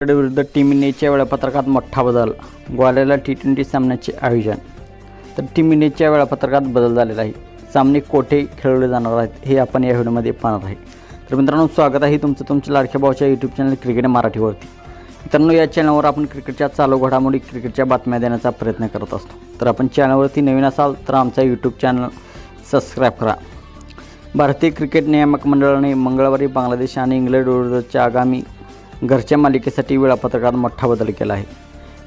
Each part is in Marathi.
विरुद्ध टीम इंडियाच्या वेळापत्रकात मोठा बदल ग्वालियरला टी ट्वेंटी सामन्याचे आयोजन. तर टीम इंडियाच्या वेळापत्रकात बदल झालेला आहे. सामने कोठे खेळवले जाणार आहेत हे आपण या व्हिडिओमध्ये पाहणार आहे. तर मित्रांनो स्वागत आहे तुमचं तुमच्या लाडक्या भाऊच्या यूट्यूब चॅनल क्रिकेट मराठीवरती. मित्रांनो या चॅनलवर आपण क्रिकेटच्या चालू घडामोडी क्रिकेटच्या बातम्या देण्याचा प्रयत्न करत असतो. तर आपण चॅनलवरती नवीन असाल तर आमचा यूट्यूब चॅनल सबस्क्राईब करा. भारतीय क्रिकेट नियामक मंडळाने मंगळवारी बांगलादेश आणि इंग्लंड विरुद्धच्या आगामी घरच्या मालिकेसाठी वेळापत्रकात मोठा बदल केला आहे.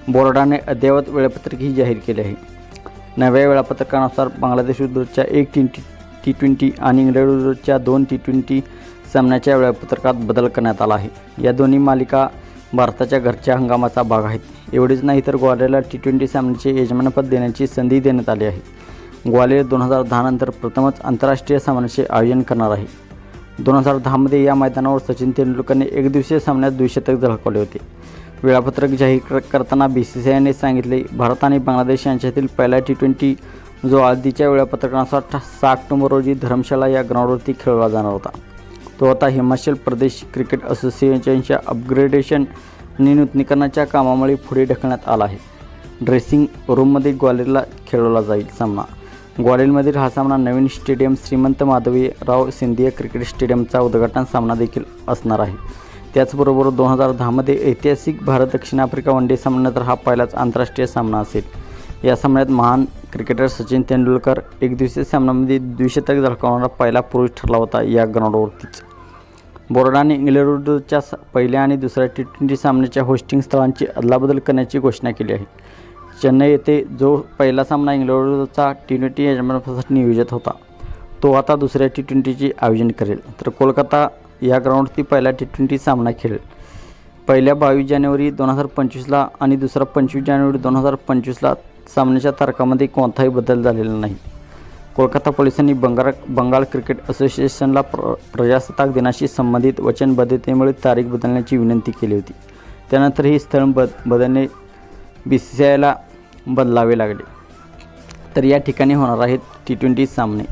बोर्डाने अद्ययावत वेळापत्रकही जाहीर केले आहे. नव्या वेळापत्रकानुसार बांगलादेश विरुद्धच्या एक टी टी ट्वेंटी आणि इंग्लंड विरुद्धच्या दोन टी ट्वेंटी सामन्याच्या वेळापत्रकात बदल करण्यात आला आहे. या दोन्ही मालिका भारताच्या घरच्या हंगामाचा भाग आहेत. एवढेच नाही तर ग्वालियरला टी ट्वेंटी सामन्याचे यजमानपद देण्याची संधी देण्यात आली आहे. ग्वालियर दोन हजार दहानंतर प्रथमच आंतरराष्ट्रीय सामन्याचे आयोजन करणार आहे. दोन हजार दहामध्ये या मैदानावर सचिन तेंडुलकरने एकदिवसीय सामन्यात द्विशतक झळकावले होते. वेळापत्रक जाहीर करताना बी सी सी आयने सांगितले भारत आणि बांगलादेश यांच्यातील पहिला टी ट्वेंटी जो आधीच्या वेळापत्रकानुसार सहा ऑक्टोबर रोजी धर्मशाला या ग्राउंडवरती खेळला जाणार होता. तो आता हिमाचल प्रदेश क्रिकेट असोसिएशनच्या अपग्रेडेशन आणि नूतनीकरणाच्या कामामुळे पुढे ढकलण्यात आला आहे. ड्रेसिंग रूममध्ये ग्वालियरला खेळवला जाईल सामना. ग्वालियरमधील हा सामना नवीन स्टेडियम श्रीमंत माधवीराव सिंधिया क्रिकेट स्टेडियमचा उद्घाटन सामना देखील असणार आहे. त्याचबरोबर दोन हजार दहामध्ये ऐतिहासिक भारत दक्षिण आफ्रिका वन डे सामन्यानंतर हा पहिलाच आंतरराष्ट्रीय सामना असेल. या सामन्यात महान क्रिकेटर सचिन तेंडुलकर एकदिवसीय सामन्यामध्ये द्विशतक झळकावणारा पहिला पुरुष ठरला होता या ग्राउंडवरतीच. बोर्डाने इंग्लंडच्या पहिल्या आणि दुसऱ्या टी ट्वेंटी सामन्याच्या होस्टिंग स्थळांची अदलाबदल करण्याची घोषणा केली आहे. चेन्नई येथे जो पहिला सामना इंग्लंडचा टी ट्वेंटी यजमानपदासाठी नियोजित होता तो आता दुसऱ्या टी ट्वेंटीचे आयोजन करेल. तर कोलकाता या ग्राउंडवरती पहिला टी ट्वेंटी सामना खेळेल. पहिल्या बावीस जानेवारी दोन हजार पंचवीसला आणि दुसरा पंचवीस जानेवारी दोन हजार पंचवीसला सामन्याच्या तारखामध्ये कोणताही बदल झालेला नाही. कोलकाता पोलिसांनी बंगाल बंगाल क्रिकेट असोसिएशनला प्र प्रजासत्ताक दिनाशी संबंधित वचनबद्धतेमुळे तारीख बदलण्याची विनंती केली होती. त्यानंतर ही स्थळ बद बदलणे बी सी सी आयला बदलावे लागले. तर या ठिकाणी होणार आहेत टी ट्वेंटी सामने.